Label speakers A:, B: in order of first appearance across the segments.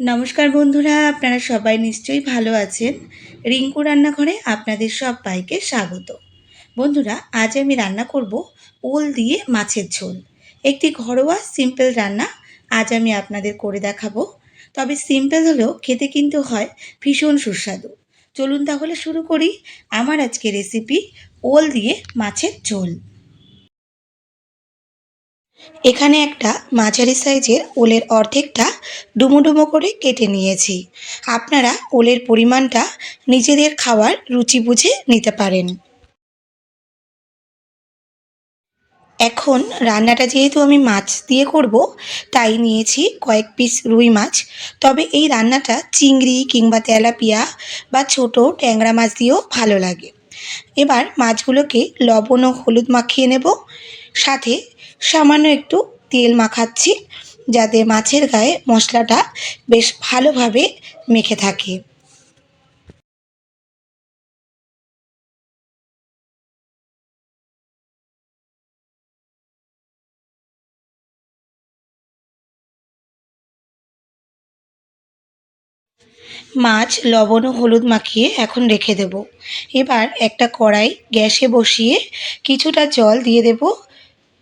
A: নমস্কার বন্ধুরা, আপনারা সবাই নিশ্চয়ই ভালো আছেন। রিঙ্কু রান্নাঘরে আপনাদের সবাইকে স্বাগত। বন্ধুরা, আজ আমি রান্না করব ওল দিয়ে মাছের ঝোল। একটি ঘরোয়া সিম্পল রান্না আজ আমি আপনাদের করে দেখাবো। তবে সিম্পল হলেও খেতে কিন্তু হয় ভীষণ সুস্বাদু। চলুন তাহলে শুরু করি আমার আজকে রেসিপি ওল দিয়ে মাছের ঝোল। এখানে একটা মাঝারি সাইজের ওলের অর্ধেকটা ডুমো ডুমো করে কেটে নিয়েছি। আপনারা ওলের পরিমাণটা নিজেদের খাওয়ার রুচি বুঝে নিতে পারেন। এখন রান্নাটা যেহেতু আমি মাছ দিয়ে করব, তাই নিয়েছি কয়েক পিস রুই মাছ। তবে এই রান্নাটা চিংড়ি কিংবা তেলাপিয়া বা ছোট ট্যাংরা মাছ দিয়েও ভালো লাগে। এবার মাছগুলোকে লবণ ও হলুদ মাখিয়ে নেব। সাথে সামান্য একটু তেল মাখাচ্ছি যাতে মাছের গায়ে মশলাটা বেশ ভালোভাবে মেখে থাকে। মাছ, লবণ ও হলুদ মাখিয়ে এখন রেখে দেব। এবার একটা কড়াই গ্যাসে বসিয়ে কিছুটা জল দিয়ে দেব।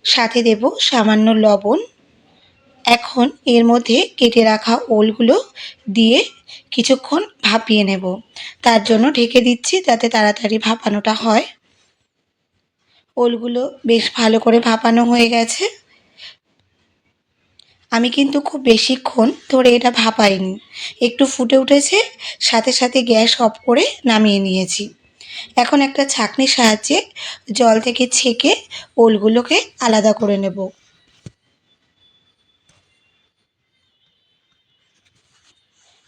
A: সাথে দেব সামান্য লবণ। এখন এর মধ্যে কেটে রাখা ওলগুলো দিয়ে কিছুক্ষণ ভাপিয়ে নেব। তার জন্য ঢেকে দিচ্ছি যাতে তাড়াতাড়ি ভাপানোটা হয়। ওলগুলো বেশ ভালো করে ভাপানো হয়ে গেছে। আমি কিন্তু খুব বেশিক্ষণ ধরে এটা ভাপাইনি। একটু ফুটে উঠেছে, সাথে সাথে গ্যাস অফ করে নামিয়ে নিয়েছি। এখন একটা ছাঁকনির সাহায্যে জল থেকে ছেঁকে ওলগুলোকে আলাদা করে নেব।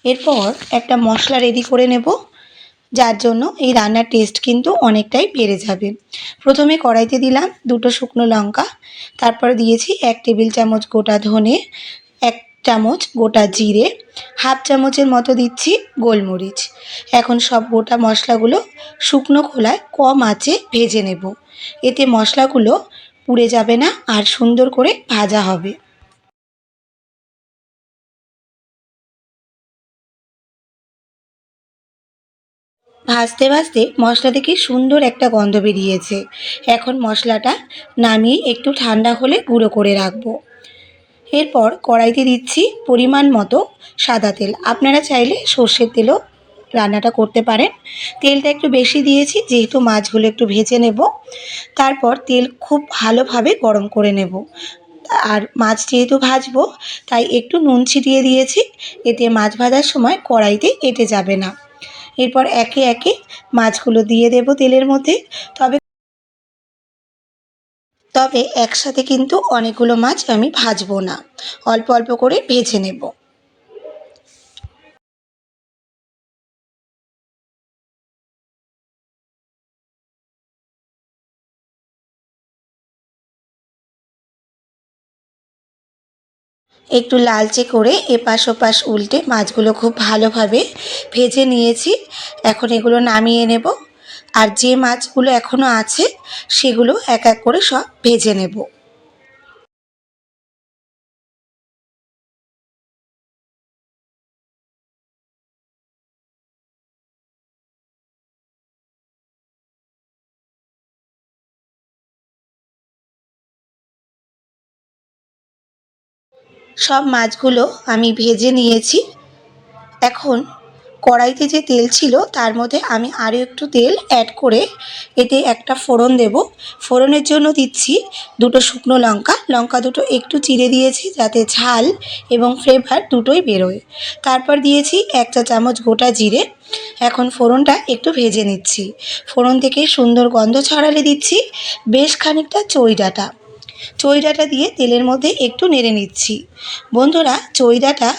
A: এরপর একটা মশলা রেডি করে নেব, যার জন্য এই রান্নার টেস্ট কিন্তু অনেকটাই বেড়ে যাবে। প্রথমে কড়াইতে দিলাম দুটো শুকনো লঙ্কা, তারপর দিয়েছি এক টেবিল চামচ গোটা ধনে চামচ, গোটা জিরে, হাফ চামচের মতো দিচ্ছি গোলমরিচ। এখন সব গোটা মশলাগুলো শুকনো খোলায় কম আঁচে ভেজে নেব। এতে মশলাগুলো পুড়ে যাবে না আর সুন্দর করে ভাজা হবে। ভাজতে ভাজতে মশলা থেকে সুন্দর একটা গন্ধ বেরিয়েছে। এখন মশলাটা নামিয়ে একটু ঠান্ডা হলে গুঁড়ো করে রাখব। এরপর কড়াইতে দিচ্ছি পরিমাণ মতো সাদা তেল। আপনারা চাইলে সর্ষের তেলও রান্নাটা করতে পারেন। তেলটা একটু বেশি দিয়েছি, যেহেতু মাছগুলো একটু ভেজে নেব। তারপর তেল খুব ভালোভাবে গরম করে নেব। আর মাছ যেহেতু ভাজবো, তাই একটু নুন ছিটিয়ে দিয়েছি। এতে মাছ ভাজার সময় কড়াইতে এঁটে যাবে না। এরপর একে একে মাছগুলো দিয়ে দেব তেলের মধ্যে। তবে তবে একসাথে কিন্তু অনেকগুলো মাছ আমি ভাজবো না। অল্প অল্প করে ভেজে নেব। একটু লালচে করে এপাশ ওপাশ উল্টে মাছগুলো খুব ভালোভাবে ভেজে নিয়েছি। এখন এগুলো নামিয়ে নেব। আর যে মাছগুলো এখনও আছে সেগুলো এক এক করে সব ভেজে নেব। সব মাছগুলো আমি ভেজে নিয়েছি। এখন কড়াইতে যে তেল ছিল, তার মধ্যে আমি আরও একটু তেল অ্যাড করে এতে একটা ফোড়ন দেব। ফোড়নের জন্য দিচ্ছি দুটো শুকনো লঙ্কা। লঙ্কা দুটো একটু চিড়ে দিয়েছি যাতে ঝাল এবং ফ্লেভার দুটোই বেরোয়। তারপর দিয়েছি এক চা চামচ গোটা জিরে। এখন ফোড়নটা একটু ভেজে নিচ্ছি। ফোড়ন থেকে সুন্দর গন্ধ ছড়ালে দিচ্ছি বেশ খানিকটা চই ডাঁটা চই ডাঁটা দিয়ে তেলের মধ্যে একটু নেড়ে নিচ্ছি। বন্ধুরা চই ডাঁটা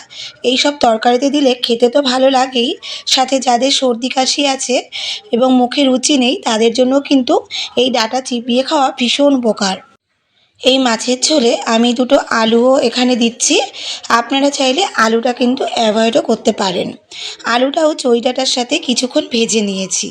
A: এইসব তরকারিতে দিলে খেতে তো ভালো লাগেই, সাথে যাদের সর্দি কাশি আছে এবং মুখে রুচি নেই, তাদের জন্য কিন্তু এই ডাটা চিপিয়ে খাওয়া ভীষণ উপকার। এই মাছের ঝোলে আমি দুটো আলুও এখানে দিচ্ছি। আপনারা চাইলে আলুটা কিন্তু অ্যাভয়েডও করতে পারেন। আলুটাও চইটাটার সাথে কিছুক্ষণ ভেজে নিয়েছি।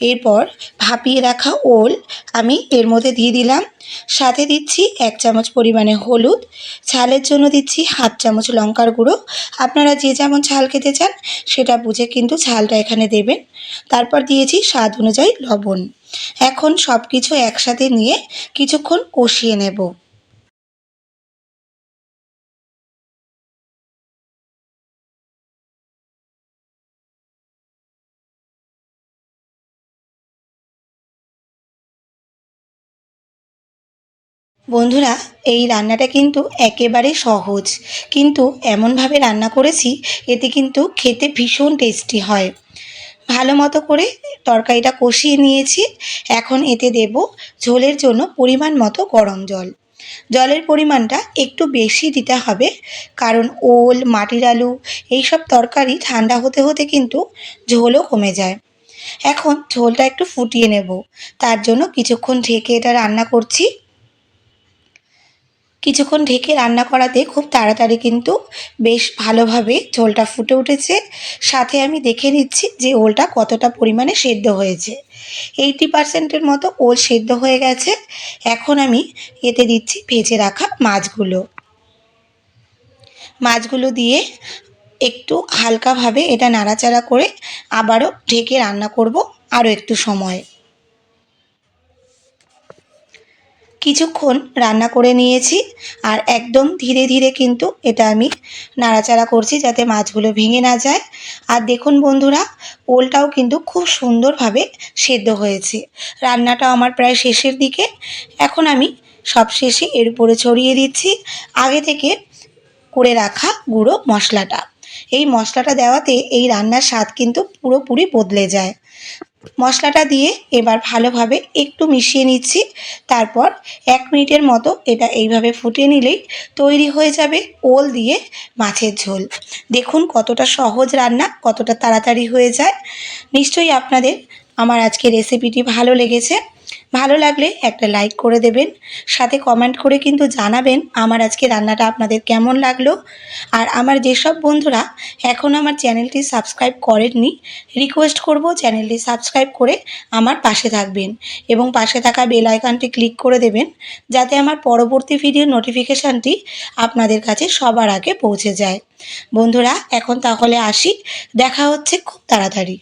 A: এরপর ভাপিয়ে রাখা ওল আমি এর মধ্যে দিয়ে দিলাম। সাথে দিচ্ছি এক চামচ পরিমাণে হলুদ। ঝালের জন্য দিচ্ছি হাফ চামচ লঙ্কার গুঁড়ো। আপনারা যে যেমন ঝাল খেতে চান, সেটা বুঝে কিন্তু ঝালটা এখানে দেবেন। তারপর দিয়েছি স্বাদ অনুযায়ী লবণ। এখন সব কিছু একসাথে নিয়ে কিছুক্ষণ কষিয়ে নেব। বন্ধুরা, এই রান্নাটা কিন্তু একেবারে সহজ। কিন্তু এমনভাবে রান্না করেছি, এতে কিন্তু খেতে ভীষণ টেস্টি হয়। ভালো মতো করে তরকারিটা কষিয়ে নিয়েছি। এখন এতে দেব ঝোলের জন্য পরিমাণ মতো গরম জল। জলের পরিমাণটা একটু বেশি দিতে হবে, কারণ ওল, মাটির আলু এইসব তরকারি ঠান্ডা হতে হতে কিন্তু ঝোলও কমে যায়। এখন ঝোলটা একটু ফুটিয়ে নেব। তার জন্য কিছুক্ষণ ঢেকে এটা রান্না করছি। কিছুক্ষণ ঢেকে রান্না করাতে খুব তাড়াতাড়ি কিন্তু বেশ ভালোভাবে ঝোলটা ফুটে উঠেছে। সাথে আমি দেখে নিচ্ছি যে ওলটা কতটা পরিমাণে সেদ্ধ হয়েছে। এইটি পার্সেন্টের মতো ওল সেদ্ধ হয়ে গেছে। এখন আমি এতে দিচ্ছি ভেজে রাখা মাছগুলো। মাছগুলো দিয়ে একটু হালকাভাবে এটা নাড়াচাড়া করে আবারও ঢেকে রান্না করব আরও একটু সময়। কিছুক্ষণ রান্না করে নিয়েছি আর একদম ধীরে ধীরে কিন্তু এটা আমি নাড়াচাড়া করছি যাতে মাছগুলো ভেঙে না যায়। আর দেখুন বন্ধুরা ওলটাও কিন্তু খুব সুন্দরভাবে সেদ্ধ হয়েছে। রান্নাটা আমার প্রায় শেষের দিকে। এখন আমি সব শেষে এর উপরে ছড়িয়ে দিচ্ছি। আগে থেকে করে রাখা গুঁড়ো মশলাটা। এই মশলাটা দেওয়াতে এই রান্নার স্বাদ কিন্তু পুরোপুরি বদলে যায়। মশলাটা দিয়ে এবার ভালোভাবে একটু মিশিয়ে নিচ্ছি। তারপর এক মিনিটের মতো এটা এইভাবে ফুটিয়ে নিলেই তৈরি হয়ে যাবে ওল দিয়ে মাছের ঝোল। দেখুন কতটা সহজ রান্না, কতটা তাড়াতাড়ি হয়ে যায়। নিশ্চয়ই আপনাদের আমার আজকে রেসিপিটি ভালো লেগেছে। ভালো লাগলে একটা লাইক করে দেবেন, সাথে কমেন্ট করে কিন্তু জানাবেন আমার আজকে রান্নাটা আপনাদের কেমন লাগল। আর আমার যেসব বন্ধুরা এখন আমার চ্যানেলটি সাবস্ক্রাইব করেননি রিকোয়েস্ট করব চ্যানেলটি সাবস্ক্রাইব করে আমার পাশে থাকবেন এবং পাশে থাকা বেল আইকনটি ক্লিক করে দেবেন, যাতে আমার পরবর্তী ভিডিওর নোটিফিকেশানটি আপনাদের কাছে সবার আগে পৌঁছে যায়। বন্ধুরা, এখন তাহলে আসি, দেখা হচ্ছে খুব তাড়াতাড়ি।